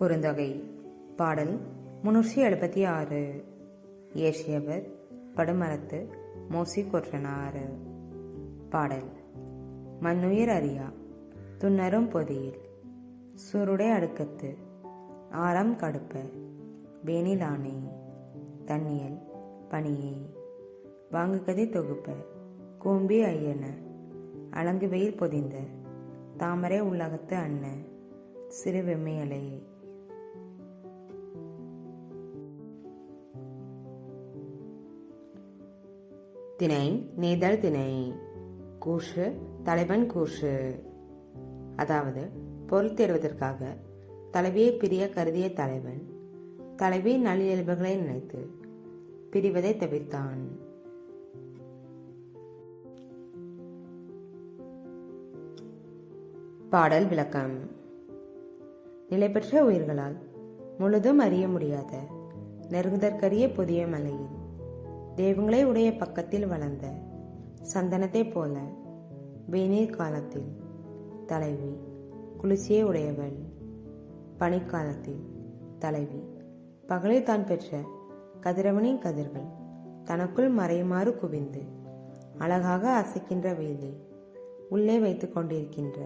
குறுந்தொகை பாடல் முன்னூற்றி எழுபத்தி ஆறு. ஏசியவர் படுமரத்து மோசி கொற்றனாறு பாடல் மண்ணுயிர் அறியா துன்னரும் பொதியில் சுருடை அடுக்கத்து ஆரம் கடுப்ப வேணிலானே தண்ணியல் பனியே வாங்குகதை தொகுப்ப கூம்பி ஐயன அலங்கு வெயில் பொதிந்த தாமரை உள்ளகத்து அன்ன சிறு வெம்மையலையே திணை நெய்தல் திணை. கூஷு தலைவன் கூஷு அதாவது பொருள் தேடுவதற்காக தலைவியை பிரிய கருதிய தலைவன் தலைவி நல்லியல்புகளை நினைத்து பிரிவதை தவிர்த்தான். பாடல் விளக்கம். நிலைபெற்ற உயிர்களால் முழுதும் அறிய முடியாத நெருங்குதற்கரிய புதிய மலையில் தெய்வங்களை உடைய பக்கத்தில் வளர்ந்த சந்தனத்தைப் போல வெந்நீர் காலத்தில் தலைவி குளிர்ச்சியை உடையவள் பனிக்காலத்தில் தலைவி. பகலில் தான் பெற்ற கதிரவனின் கதிர்கள் தனக்குள் மறையுமாறு குவிந்து அழகாக அசைக்கின்ற வேலை உள்ளே வைத்துக் கொண்டிருக்கின்ற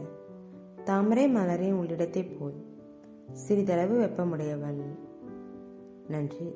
தாமரை மலரின் உள்ளிடத்தைப் போல் சிறிதளவு வெப்பமுடையவள். நன்றி.